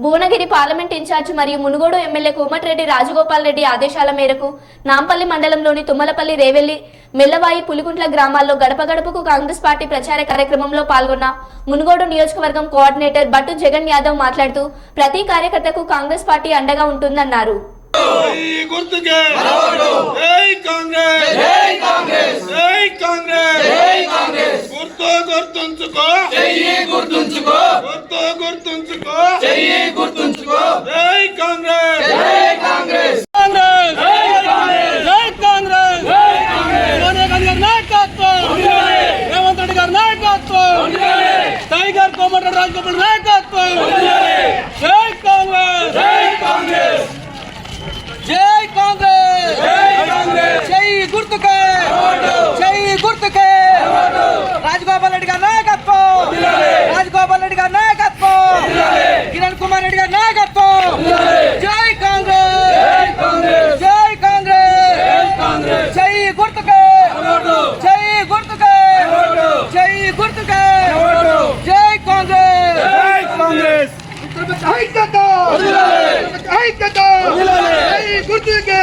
Bhuvanagiri parliament incharge మరియు Munugode MLA Komatireddy Rajagopal Reddy ఆదేశాల మేరకు నాంపల్లి మండలంలోని తుమ్మలపల్లి రేవెల్లి మెల్లవాయి పులిగుంట్ల గ్రామాల్లో గడప గడపకు కాంగ్రెస్ పార్టీ ప్రచార కార్యక్రమంలో పాల్గొన్న మునుగోడు నియోజకవర్గం కోఆర్డినేటర్ బట్టు జగన్ యాదవ్ మాట్లాడుతూ ప్రతి కార్యకర్తకు కాంగ్రెస్ పార్టీ అండగా ఉంటుందన్నారు జై గుర్తుకే జై కాంగ్రెస్ జై కాంగ్రెస్ జై కాంగ్రెస్ జై కాంగ్రెస్ గుర్తు గుర్తుంచుకో చెయ్యి గుర్తుంచుకో గుర్తు గుర్తుంచుకో చెయ్యి గుర్తుంచుకో జై కాంగ్రెస్ జై కాంగ్రెస్ కాంగ్రెస్ జై కాంగ్రెస్ జై కాంగ్రెస్ జై కాంగ్రెస్ సోనియా గాంధీ గారి నాయకత్వం రేవంత్ రెడ్డి గారి నాయకత్వం టైగర్ కోమటి రాజగోపాల్ నాయకత్వం జై కాంగ్రెస్ జై కాంగ్రెస్ జై కాంగ్రెస్ జై కాంగ్రెస్ చెయ్యి గుర్తుకే అంబేద్కర్ నాయకత్వం జై కాంగ్రెస్ జై కాంగ్రెస్ జై గుర్తుకే జై గుర్తుకే జై గుర్తుకే జై కాంగ్రెస్ జై కాంగ్రెస్ ఐక్యత ఐక్యత జై గుర్తుకే